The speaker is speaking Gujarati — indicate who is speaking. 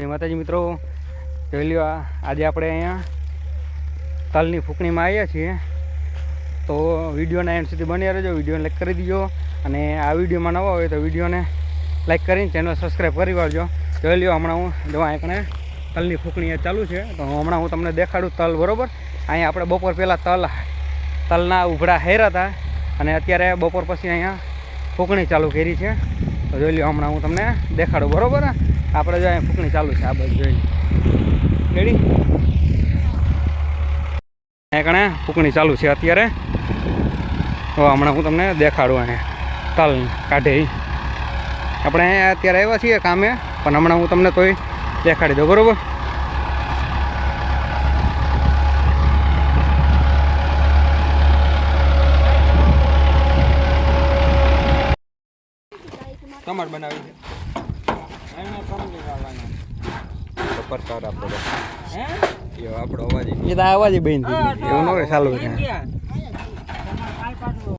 Speaker 1: જય માતાજી મિત્રો. જોઈ લ્યો આજે આપણે અહીંયા તલની ફૂંકણીમાં આવ્યા છીએ. તો વિડીયોના એન્ડ સુધી બની રહેજો, વિડીયોને લાઈક કરી દીજો. અને આ વિડીયોમાં નવા હોય તો વિડીયોને લાઈક કરીને ચેનલ સબસ્ક્રાઈબ કરી વાળજો. જોઈ લ્યો, હમણાં હું જોવા એકને તલની ફૂંકણી ચાલુ છે. તો હમણાં હું તમને દેખાડું તલ, બરોબર? અહીંયા આપણે બપોર પહેલાં તલ, તલના ઉભડા હેરા હતા. અને અત્યારે બપોર પછી અહીંયા ફૂંકણી ચાલુ કરી છે. તો જોઈ લ્યો, હમણાં હું તમને દેખાડું, બરોબર? આપણે જો અહીંયા ફૂંકણી ચાલુ છે, આ બધું જોઈને રેડી અહીંયા કણે ફૂંકણી ચાલુ છે અત્યારે. તો હમણાં હું તમને દેખાડું અહીંયા. તાલ કાઢે આપણે અહીંયા અત્યારે આવ્યા છીએ કામે, પણ હમણાં હું તમને તોય દેખાડી દઉં, બરાબર?
Speaker 2: ટમાટ બનાવી છે. એને આપણો
Speaker 1: હે?
Speaker 2: એ આપણો અવાજ
Speaker 1: એ તો આવાજ બંધ થઈ એવું ન હોય ચાલુ છે